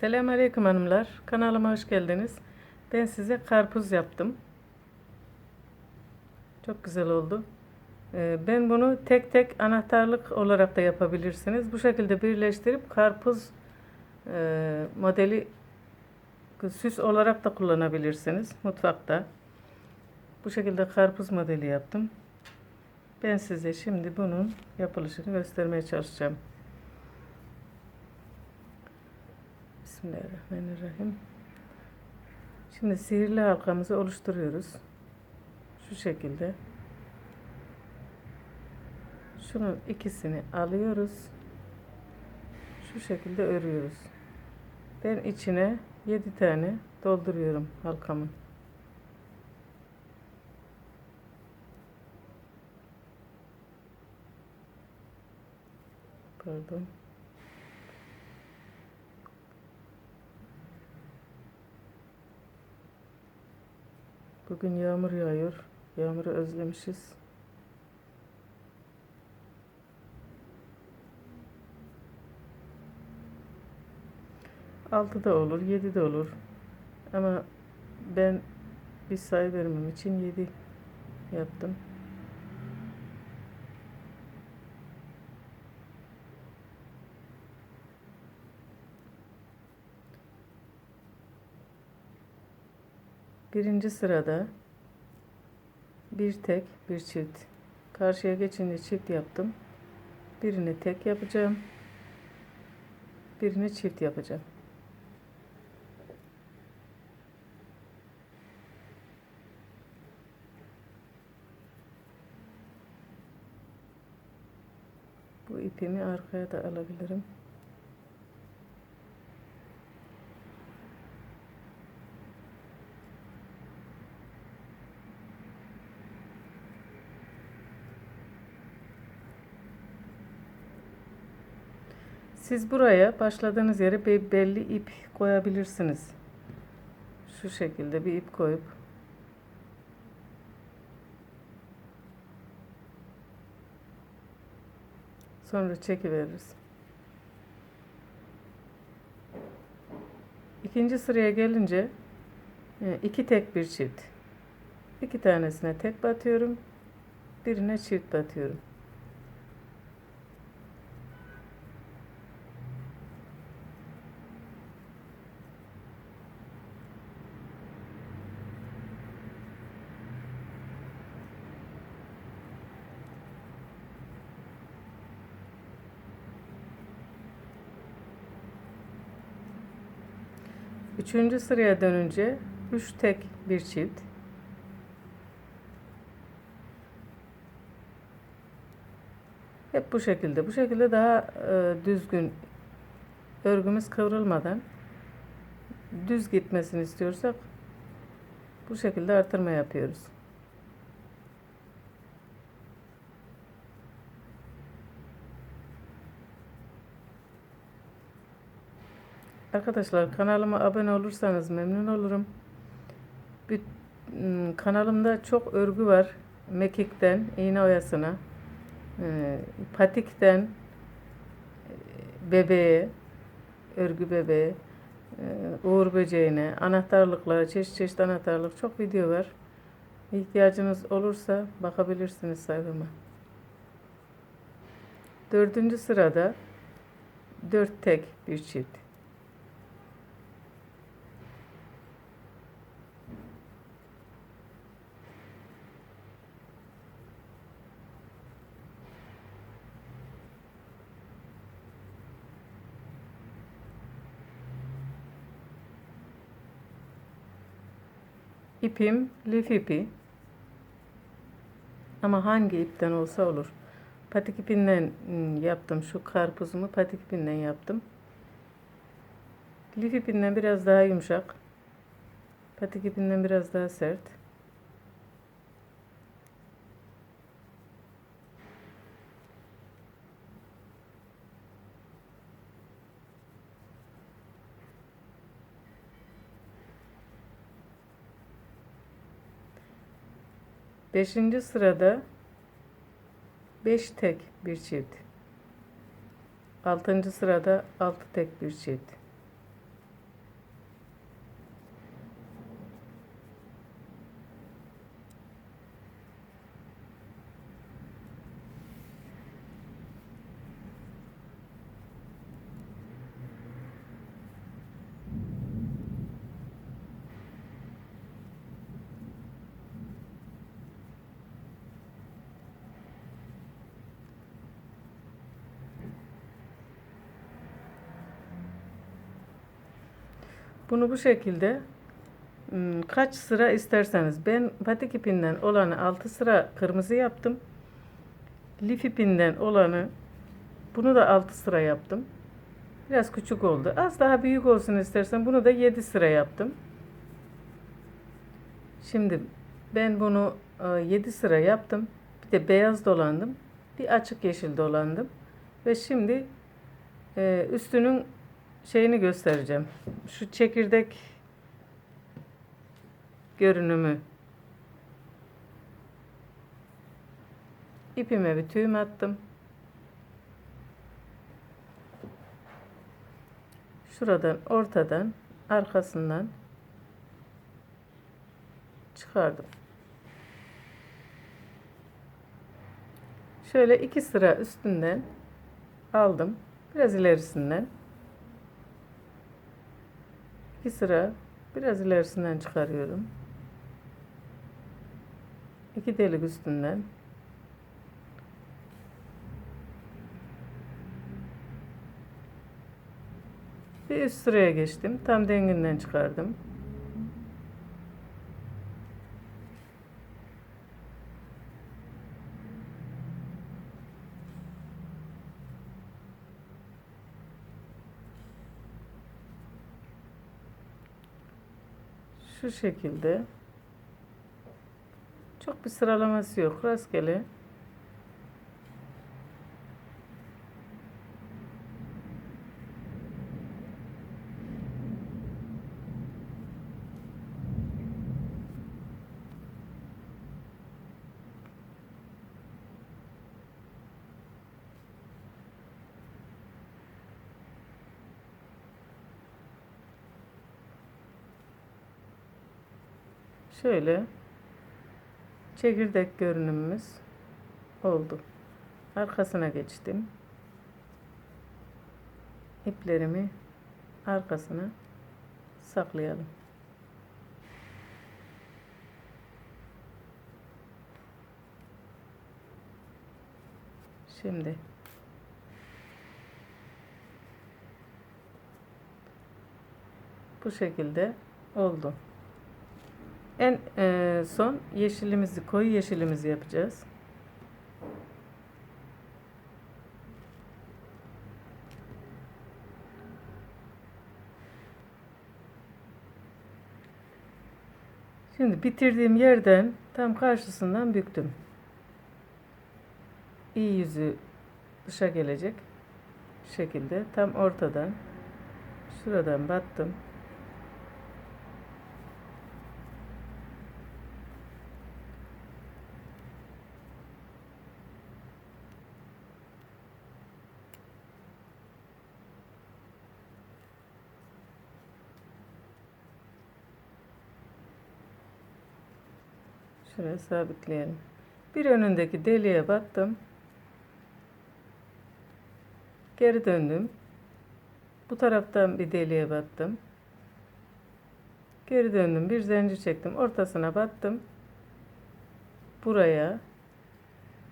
Selamünaleyküm hanımlar. Kanalıma hoş geldiniz. Ben size karpuz yaptım. Çok güzel oldu. Ee, Ben bunu tek tek anahtarlık olarak da yapabilirsiniz. Bu şekilde birleştirip karpuz e, modeli süs olarak da kullanabilirsiniz mutfakta. Bu şekilde karpuz modeli yaptım. Ben size şimdi bunun yapılışını göstermeye çalışacağım. Bismillahirrahmanirrahim. Şimdi sihirli halkamızı oluşturuyoruz. Şu şekilde. Şunun ikisini alıyoruz. Şu şekilde örüyoruz. Ben içine 7 tane dolduruyorum halkamın. Pardon. Bugün yağmur yağıyor. Yağmuru özlemişiz. Altı da olur, yedi de olur. Ama ben bir sayı vermem için yedi yaptım. Birinci sırada bir tek bir çift. Karşıya geçince çift yaptım. Birini tek yapacağım. Birini çift yapacağım. Bu ipimi arkaya da alabilirim. Siz buraya başladığınız yere bir belli ip koyabilirsiniz. Şu şekilde bir ip koyup sonra çekiveririz. İkinci sıraya gelince e, iki tek bir çift. İki tanesine tek batıyorum. Birine çift batıyorum. Üçüncü sıraya dönünce üç tek bir çift. Hep bu şekilde. Bu şekilde daha e, düzgün örgümüz kıvrılmadan düz gitmesini istiyorsak bu şekilde artırma yapıyoruz. Arkadaşlar kanalıma abone olursanız memnun olurum. Bir, ım, kanalımda çok örgü var. Mekikten iğne oyasına, e, patikten e, bebeğe, örgü bebeğe, e, uğur böceğine, anahtarlıklara, çeşit çeşit anahtarlık çok video var. İhtiyacınız olursa bakabilirsiniz sayfama. Dördüncü sırada dört tek bir çift. İpim lif ipi. Ama hangi ipten olsa olur. Patik ipinden ım, yaptım. Şu karpuzumu patik ipinden yaptım. Lif ipinden biraz daha yumuşak. Patik ipinden biraz daha sert. Beşinci sırada beş tek bir çift. Altıncı sırada altı tek bir çift. Bunu bu şekilde kaç sıra isterseniz. Ben patik ipinden olanı 6 sıra kırmızı yaptım. Lif ipinden olanı bunu da 6 sıra yaptım. Biraz küçük oldu. Az daha büyük olsun istersen bunu da 7 sıra yaptım. Şimdi ben bunu 7 sıra yaptım. Bir de beyaz dolandım. Bir açık yeşil dolandım. Ve şimdi e, üstünün şeyini göstereceğim. Şu çekirdek görünümü. İpime bir tüyüm attım. Şuradan ortadan arkasından çıkardım. Şöyle iki sıra üstünden aldım. Biraz ilerisinden. İki sıra biraz ilerisinden çıkarıyorum. İki delik üstünden. Bir üst sıraya geçtim. Tam denginden çıkardım. Şu şekilde. Çok bir sıralaması yok. Rastgele. Şöyle çekirdek görünümümüz oldu. Arkasına geçtim. İplerimi arkasına saklayalım. Şimdi bu şekilde oldu. En e, son yeşilimizi, koyu yeşilimizi yapacağız. Şimdi bitirdiğim yerden tam karşısından büktüm. İyi yüzü dışa gelecek şekilde tam ortadan şuradan battım. Şuraya sabitleyelim. Bir önündeki deliğe battım. Geri döndüm. Bu taraftan bir deliğe battım. Geri döndüm. Bir zincir çektim. Ortasına battım. Buraya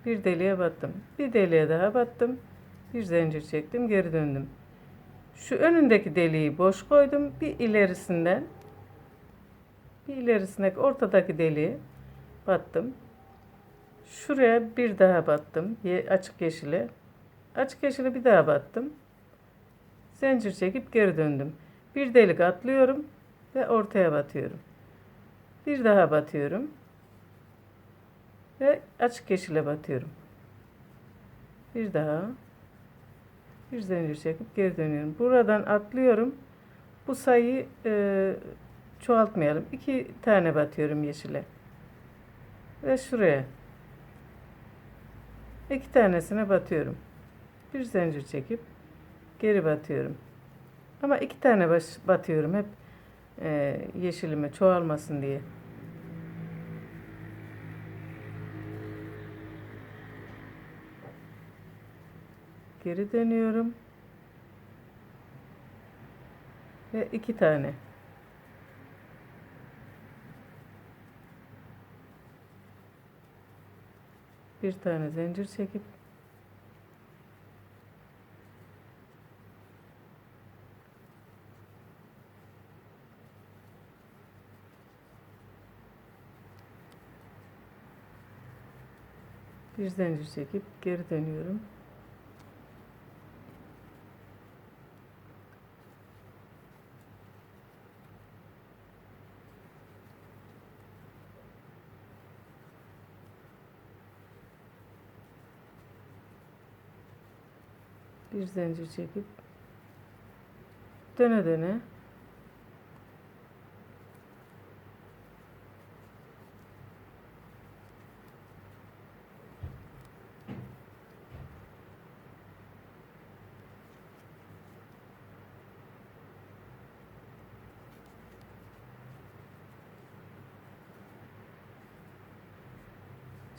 bir deliğe battım. Bir deliğe daha battım. Bir zincir çektim. Geri döndüm. Şu önündeki deliği boş koydum. Bir ilerisinden bir ilerisindeki ortadaki deliği battım. Şuraya bir daha battım. Ye- Açık yeşile. Açık yeşile bir daha battım. Zincir çekip geri döndüm. Bir delik atlıyorum ve ortaya batıyorum. Bir daha batıyorum. Ve açık yeşile batıyorum. Bir daha. Bir zincir çekip geri dönüyorum. Buradan atlıyorum. Bu sayıyı e, çoğaltmayalım. İki tane batıyorum yeşile ve şuraya iki tanesine batıyorum. Bir zincir çekip geri batıyorum. Ama iki tane baş, batıyorum hep e, yeşilime çoğalmasın diye. Geri dönüyorum. Ve iki tane. bir tane zincir çekip bir zincir çekip geri dönüyorum. Bir zincir çekip döne döne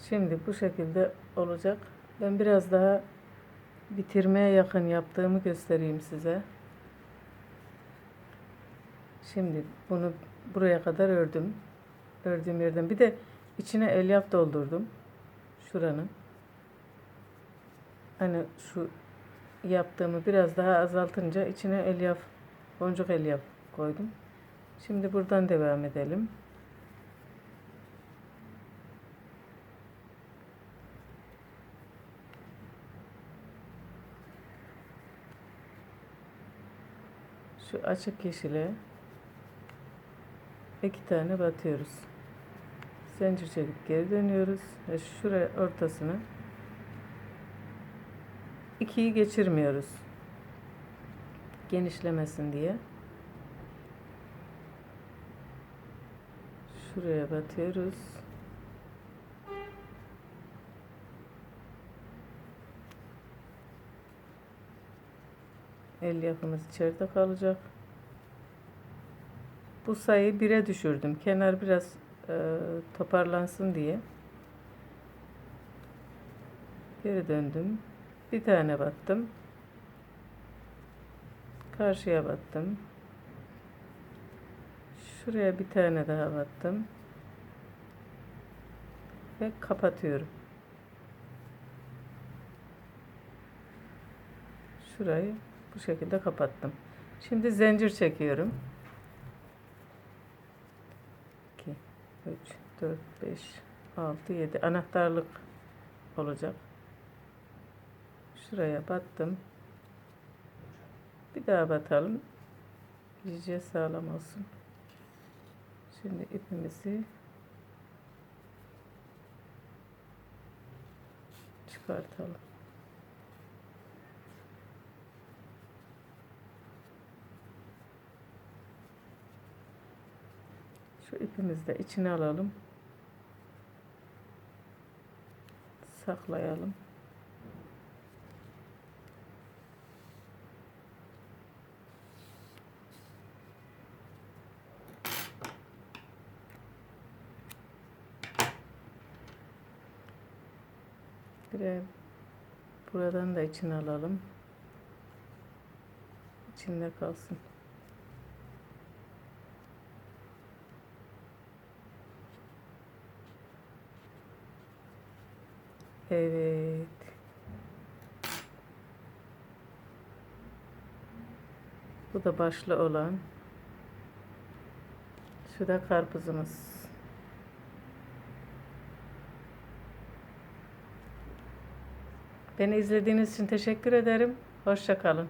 Şimdi bu şekilde olacak. Ben biraz daha bitirmeye yakın yaptığımı göstereyim size. Şimdi bunu buraya kadar ördüm. Ördüğüm yerden bir de içine elyaf doldurdum. Şuranın. Hani şu yaptığımı biraz daha azaltınca içine elyaf, boncuk elyaf koydum. Şimdi buradan devam edelim. Şu açık yeşile iki tane batıyoruz. Zincir çekip geri dönüyoruz ve şuraya ortasını ikiyi geçirmiyoruz. Genişlemesin diye. Şuraya batıyoruz. El yapımız içeride kalacak. Bu sayıyı 1'e düşürdüm. Kenar biraz e, toparlansın diye. Geri döndüm. Bir tane battım. Karşıya battım. Şuraya bir tane daha battım. Ve kapatıyorum. Şurayı bu şekilde kapattım. Şimdi zincir çekiyorum. 2 3 4 5 6 7 anahtarlık olacak. Şuraya battım. Bir daha batalım. İyice sağlam olsun. Şimdi ipimizi çıkartalım. İpimizi de içine alalım. Saklayalım. Birer buradan da içine alalım. İçinde kalsın. Evet. Bu da başlı olan. Şu da karpuzumuz. Beni izlediğiniz için teşekkür ederim. Hoşça kalın.